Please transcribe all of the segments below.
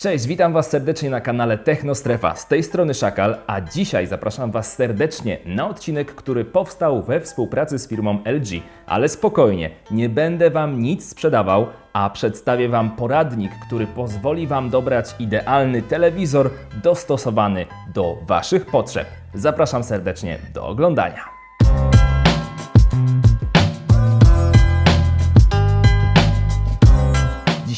Cześć, witam Was serdecznie na kanale Technostrefa. Z tej strony Szakal, a dzisiaj zapraszam Was serdecznie na odcinek, który powstał we współpracy z firmą LG. Ale spokojnie, nie będę Wam nic sprzedawał, a przedstawię Wam poradnik, który pozwoli Wam dobrać idealny telewizor dostosowany do Waszych potrzeb. Zapraszam serdecznie do oglądania.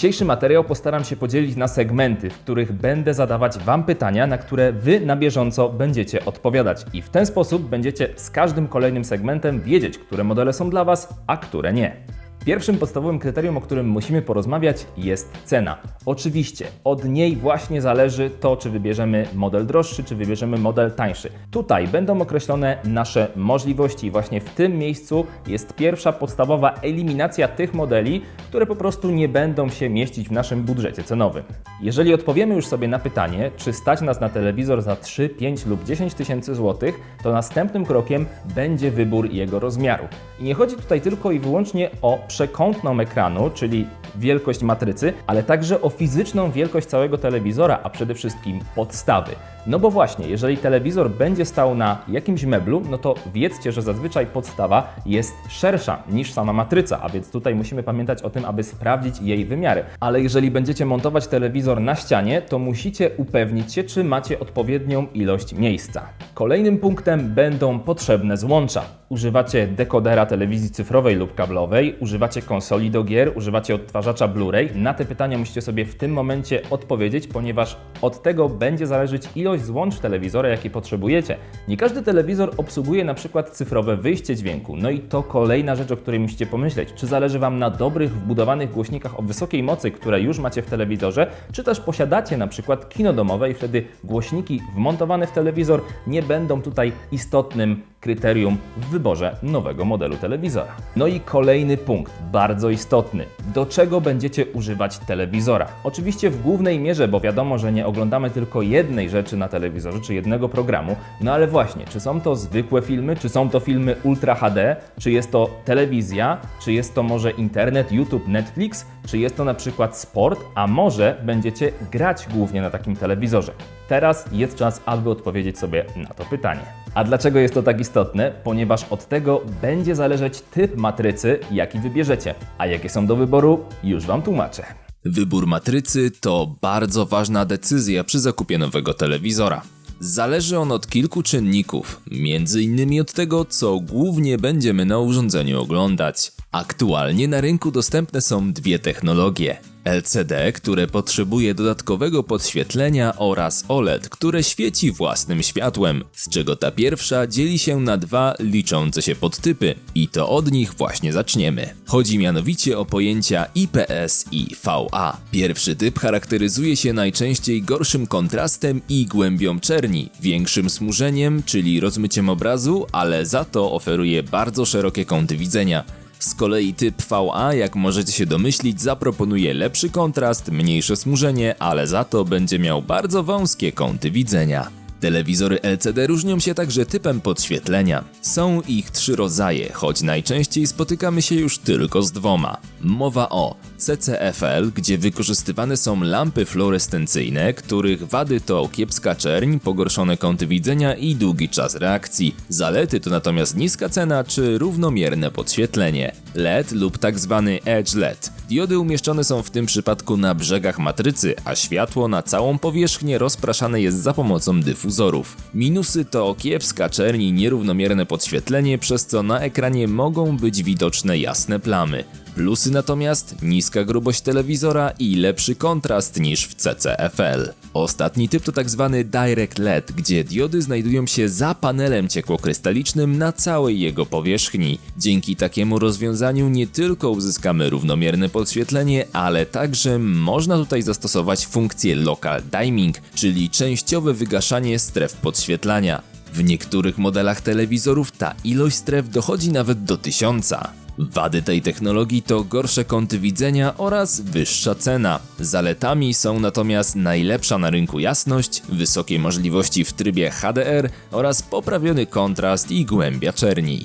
Dzisiejszy materiał postaram się podzielić na segmenty, w których będę zadawać Wam pytania, na które Wy na bieżąco będziecie odpowiadać. I w ten sposób będziecie z każdym kolejnym segmentem wiedzieć, które modele są dla Was, a które nie. Pierwszym podstawowym kryterium, o którym musimy porozmawiać, jest cena. Oczywiście od niej właśnie zależy to, czy wybierzemy model droższy, czy wybierzemy model tańszy. Tutaj będą określone nasze możliwości i właśnie w tym miejscu jest pierwsza podstawowa eliminacja tych modeli, które po prostu nie będą się mieścić w naszym budżecie cenowym. Jeżeli odpowiemy już sobie na pytanie, czy stać nas na telewizor za 3, 5 lub 10 tysięcy złotych, to następnym krokiem będzie wybór jego rozmiaru. I nie chodzi tutaj tylko i wyłącznie o przekątną ekranu, czyli wielkość matrycy, ale także o fizyczną wielkość całego telewizora, a przede wszystkim podstawy. No bo właśnie, jeżeli telewizor będzie stał na jakimś meblu, no to wiedzcie, że zazwyczaj podstawa jest szersza niż sama matryca, a więc tutaj musimy pamiętać o tym, aby sprawdzić jej wymiary. Ale jeżeli będziecie montować telewizor na ścianie, to musicie upewnić się, czy macie odpowiednią ilość miejsca. Kolejnym punktem będą potrzebne złącza. Używacie dekodera telewizji cyfrowej lub kablowej, używacie konsoli do gier, używacie odtwarzacza Blu-ray. Na te pytania musicie sobie w tym momencie odpowiedzieć, ponieważ od tego będzie zależeć ilość złącz telewizora, jakie potrzebujecie. Nie każdy telewizor obsługuje na przykład cyfrowe wyjście dźwięku. No i to kolejna rzecz, o której musicie pomyśleć. Czy zależy Wam na dobrych, wbudowanych głośnikach o wysokiej mocy, które już macie w telewizorze, czy też posiadacie na przykład kino domowe i wtedy głośniki wmontowane w telewizor nie będą tutaj istotnym kryterium w wyborze nowego modelu telewizora. No i kolejny punkt, bardzo istotny. Do czego będziecie używać telewizora? Oczywiście w głównej mierze, bo wiadomo, że nie oglądamy tylko jednej rzeczy na telewizorze, czy jednego programu, no ale właśnie, czy są to zwykłe filmy, czy są to filmy Ultra HD, czy jest to telewizja, czy jest to może internet, YouTube, Netflix, czy jest to na przykład sport, a może będziecie grać głównie na takim telewizorze. Teraz jest czas, aby odpowiedzieć sobie na to pytanie. A dlaczego jest to tak istotne? Ponieważ od tego będzie zależeć typ matrycy, jaki wybierzecie. A jakie są do wyboru, już Wam tłumaczę. Wybór matrycy to bardzo ważna decyzja przy zakupie nowego telewizora. Zależy on od kilku czynników, między innymi od tego, co głównie będziemy na urządzeniu oglądać. Aktualnie na rynku dostępne są dwie technologie. LCD, które potrzebuje dodatkowego podświetlenia oraz OLED, które świeci własnym światłem, z czego ta pierwsza dzieli się na dwa liczące się podtypy i to od nich właśnie zaczniemy. Chodzi mianowicie o pojęcia IPS i VA. Pierwszy typ charakteryzuje się najczęściej gorszym kontrastem i głębią czerni, większym smużeniem, czyli rozmyciem obrazu, ale za to oferuje bardzo szerokie kąty widzenia. Z kolei typ VA, jak możecie się domyślić, zaproponuje lepszy kontrast, mniejsze smużenie, ale za to będzie miał bardzo wąskie kąty widzenia. Telewizory LCD różnią się także typem podświetlenia. Są ich trzy rodzaje, choć najczęściej spotykamy się już tylko z dwoma. Mowa o CCFL, gdzie wykorzystywane są lampy fluorescencyjne, których wady to kiepska czerń, pogorszone kąty widzenia i długi czas reakcji. Zalety to natomiast niska cena czy równomierne podświetlenie. LED lub tak zwany Edge LED. Diody umieszczone są w tym przypadku na brzegach matrycy, a światło na całą powierzchnię rozpraszane jest za pomocą dyfuzorów. Minusy to kiepska czerń i nierównomierne podświetlenie, przez co na ekranie mogą być widoczne jasne plamy. Plusy natomiast niska grubość telewizora i lepszy kontrast niż w CCFL. Ostatni typ to tak zwany Direct LED, gdzie diody znajdują się za panelem ciekłokrystalicznym na całej jego powierzchni. Dzięki takiemu rozwiązaniu nie tylko uzyskamy równomierne podświetlenie, ale także można tutaj zastosować funkcję Local Dimming, czyli częściowe wygaszanie stref podświetlania. W niektórych modelach telewizorów ta ilość stref dochodzi nawet do tysiąca. Wady tej technologii to gorsze kąty widzenia oraz wyższa cena. Zaletami są natomiast najlepsza na rynku jasność, wysokie możliwości w trybie HDR oraz poprawiony kontrast i głębia czerni.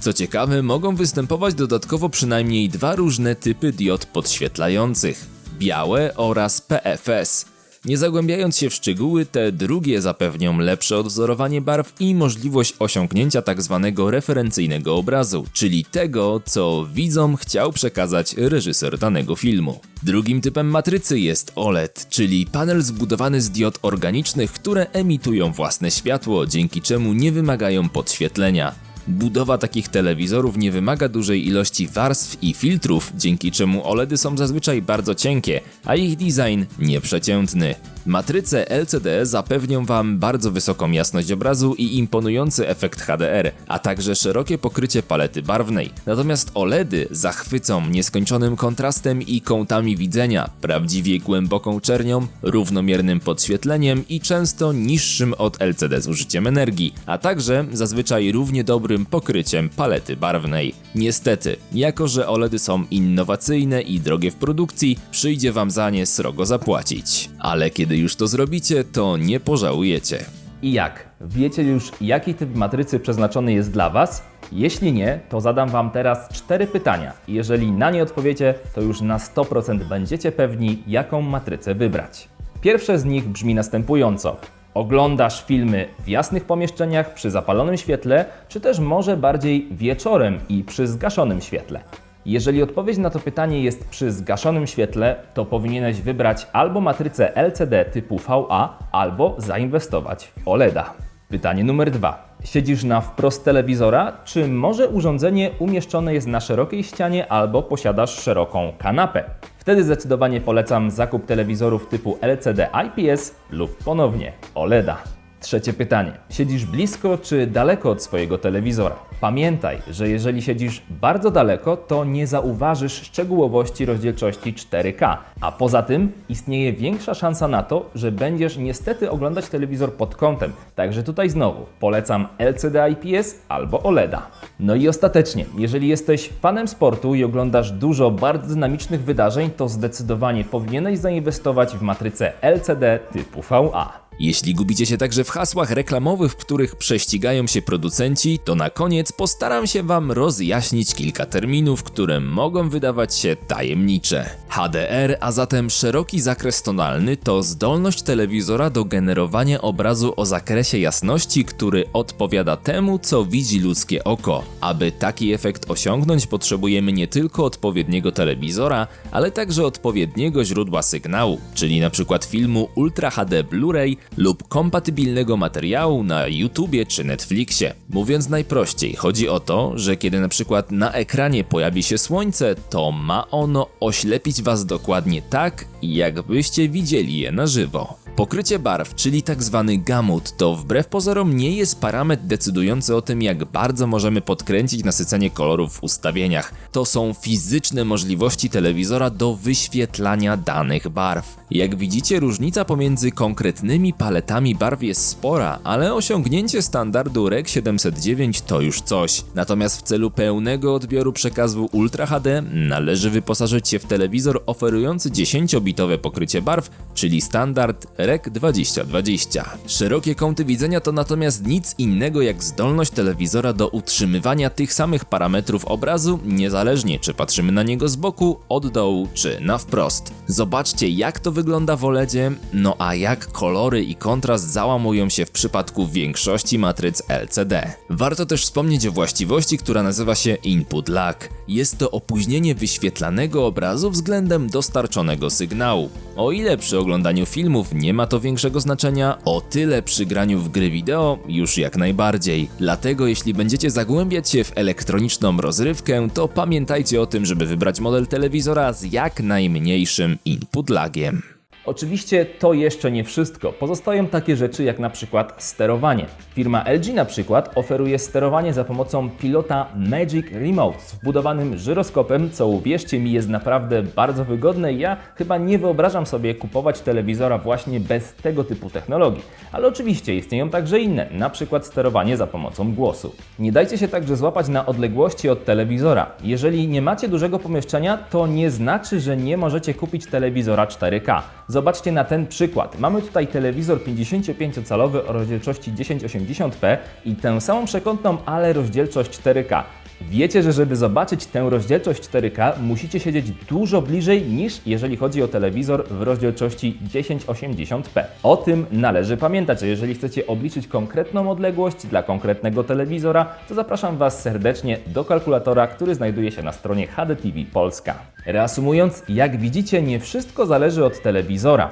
Co ciekawe, mogą występować dodatkowo przynajmniej dwa różne typy diod podświetlających: białe oraz PFS. Nie zagłębiając się w szczegóły, te drugie zapewnią lepsze odwzorowanie barw i możliwość osiągnięcia tzw. referencyjnego obrazu, czyli tego, co widzom chciał przekazać reżyser danego filmu. Drugim typem matrycy jest OLED, czyli panel zbudowany z diod organicznych, które emitują własne światło, dzięki czemu nie wymagają podświetlenia. Budowa takich telewizorów nie wymaga dużej ilości warstw i filtrów, dzięki czemu OLEDy są zazwyczaj bardzo cienkie, a ich design nieprzeciętny. Matryce LCD zapewnią Wam bardzo wysoką jasność obrazu i imponujący efekt HDR, a także szerokie pokrycie palety barwnej. Natomiast OLEDy zachwycą nieskończonym kontrastem i kątami widzenia, prawdziwie głęboką czernią, równomiernym podświetleniem i często niższym od LCD zużyciem energii, a także zazwyczaj równie dobrym pokryciem palety barwnej. Niestety, jako że OLEDy są innowacyjne i drogie w produkcji, przyjdzie Wam za nie srogo zapłacić. Ale kiedy już to zrobicie, to nie pożałujecie. I jak? Wiecie już, jaki typ matrycy przeznaczony jest dla Was? Jeśli nie, to zadam Wam teraz cztery pytania. Jeżeli na nie odpowiecie, to już na 100% będziecie pewni, jaką matrycę wybrać. Pierwsze z nich brzmi następująco. Oglądasz filmy w jasnych pomieszczeniach przy zapalonym świetle, czy też może bardziej wieczorem i przy zgaszonym świetle? Jeżeli odpowiedź na to pytanie jest przy zgaszonym świetle, to powinieneś wybrać albo matrycę LCD typu VA, albo zainwestować w OLEDa. Pytanie numer dwa. Siedzisz na wprost telewizora, czy może urządzenie umieszczone jest na szerokiej ścianie albo posiadasz szeroką kanapę? Wtedy zdecydowanie polecam zakup telewizorów typu LCD IPS lub ponownie OLEDa. Trzecie pytanie. Siedzisz blisko czy daleko od swojego telewizora? Pamiętaj, że jeżeli siedzisz bardzo daleko, to nie zauważysz szczegółowości rozdzielczości 4K, a poza tym istnieje większa szansa na to, że będziesz niestety oglądać telewizor pod kątem. Także tutaj znowu polecam LCD IPS albo OLEDa. No i ostatecznie, jeżeli jesteś fanem sportu i oglądasz dużo bardzo dynamicznych wydarzeń, to zdecydowanie powinieneś zainwestować w matrycę LCD typu VA. Jeśli gubicie się także w hasłach reklamowych, w których prześcigają się producenci, to na koniec postaram się Wam rozjaśnić kilka terminów, które mogą wydawać się tajemnicze. HDR, a zatem szeroki zakres tonalny, to zdolność telewizora do generowania obrazu o zakresie jasności, który odpowiada temu, co widzi ludzkie oko. Aby taki efekt osiągnąć, potrzebujemy nie tylko odpowiedniego telewizora, ale także odpowiedniego źródła sygnału, czyli przykład filmu Ultra HD Blu-ray lub kompatybilnego materiału na YouTubie czy Netflixie. Mówiąc najprościej, chodzi o to, że kiedy na przykład na ekranie pojawi się słońce, to ma ono oślepić Was dokładnie tak, jakbyście widzieli je na żywo. Pokrycie barw, czyli tak zwany gamut, to wbrew pozorom nie jest parametr decydujący o tym, jak bardzo możemy podkręcić nasycenie kolorów w ustawieniach. To są fizyczne możliwości telewizora do wyświetlania danych barw. Jak widzicie, różnica pomiędzy konkretnymi paletami barw jest spora, ale osiągnięcie standardu REC 709 to już coś. Natomiast w celu pełnego odbioru przekazu Ultra HD należy wyposażyć się w telewizor oferujący 10-bitowe pokrycie barw, czyli standard REC 2020. Szerokie kąty widzenia to natomiast nic innego jak zdolność telewizora do utrzymywania tych samych parametrów obrazu, niezależnie czy patrzymy na niego z boku, od dołu czy na wprost. Zobaczcie jak to wygląda w OLEDzie, no a jak kolory i kontrast załamują się w przypadku większości matryc LCD. Warto też wspomnieć o właściwości, która nazywa się input lag. Jest to opóźnienie wyświetlanego obrazu względem dostarczonego sygnału. O ile przy oglądaniu filmów nie ma to większego znaczenia, o tyle przy graniu w gry wideo już jak najbardziej. Dlatego jeśli będziecie zagłębiać się w elektroniczną rozrywkę, to pamiętajcie o tym, żeby wybrać model telewizora z jak najmniejszym input lagiem. Oczywiście to jeszcze nie wszystko. Pozostają takie rzeczy jak na przykład sterowanie. Firma LG na przykład oferuje sterowanie za pomocą pilota Magic Remote z wbudowanym żyroskopem, co uwierzcie mi jest naprawdę bardzo wygodne ja chyba nie wyobrażam sobie kupować telewizora właśnie bez tego typu technologii. Ale oczywiście istnieją także inne, na przykład sterowanie za pomocą głosu. Nie dajcie się także złapać na odległości od telewizora. Jeżeli nie macie dużego pomieszczenia, to nie znaczy, że nie możecie kupić telewizora 4K. Zobaczcie na ten przykład. Mamy tutaj telewizor 55-calowy o rozdzielczości 1080p i tę samą przekątną, ale rozdzielczość 4K. Wiecie, że żeby zobaczyć tę rozdzielczość 4K, musicie siedzieć dużo bliżej niż jeżeli chodzi o telewizor w rozdzielczości 1080p. O tym należy pamiętać, że jeżeli chcecie obliczyć konkretną odległość dla konkretnego telewizora, to zapraszam Was serdecznie do kalkulatora, który znajduje się na stronie HDTV Polska. Reasumując, jak widzicie, nie wszystko zależy od telewizora.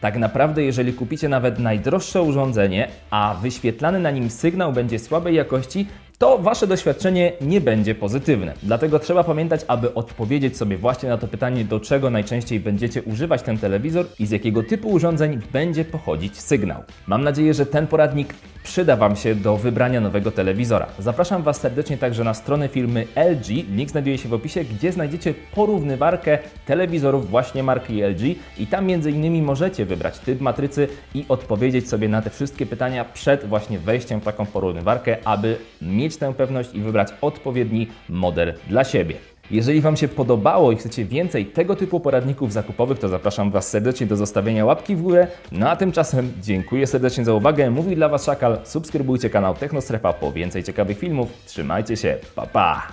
Tak naprawdę, jeżeli kupicie nawet najdroższe urządzenie, a wyświetlany na nim sygnał będzie słabej jakości, to Wasze doświadczenie nie będzie pozytywne. Dlatego trzeba pamiętać, aby odpowiedzieć sobie właśnie na to pytanie, do czego najczęściej będziecie używać ten telewizor i z jakiego typu urządzeń będzie pochodzić sygnał. Mam nadzieję, że ten poradnik przyda Wam się do wybrania nowego telewizora. Zapraszam Was serdecznie także na stronę firmy LG, link znajduje się w opisie, gdzie znajdziecie porównywarkę telewizorów właśnie marki LG i tam między innymi możecie wybrać typ matrycy i odpowiedzieć sobie na te wszystkie pytania przed właśnie wejściem w taką porównywarkę, aby mieć tę pewność i wybrać odpowiedni model dla siebie. Jeżeli Wam się podobało i chcecie więcej tego typu poradników zakupowych, to zapraszam Was serdecznie do zostawienia łapki w górę. No a tymczasem dziękuję serdecznie za uwagę. Mówi dla Was Szakal. Subskrybujcie kanał Technostrefa po więcej ciekawych filmów. Trzymajcie się. Pa pa!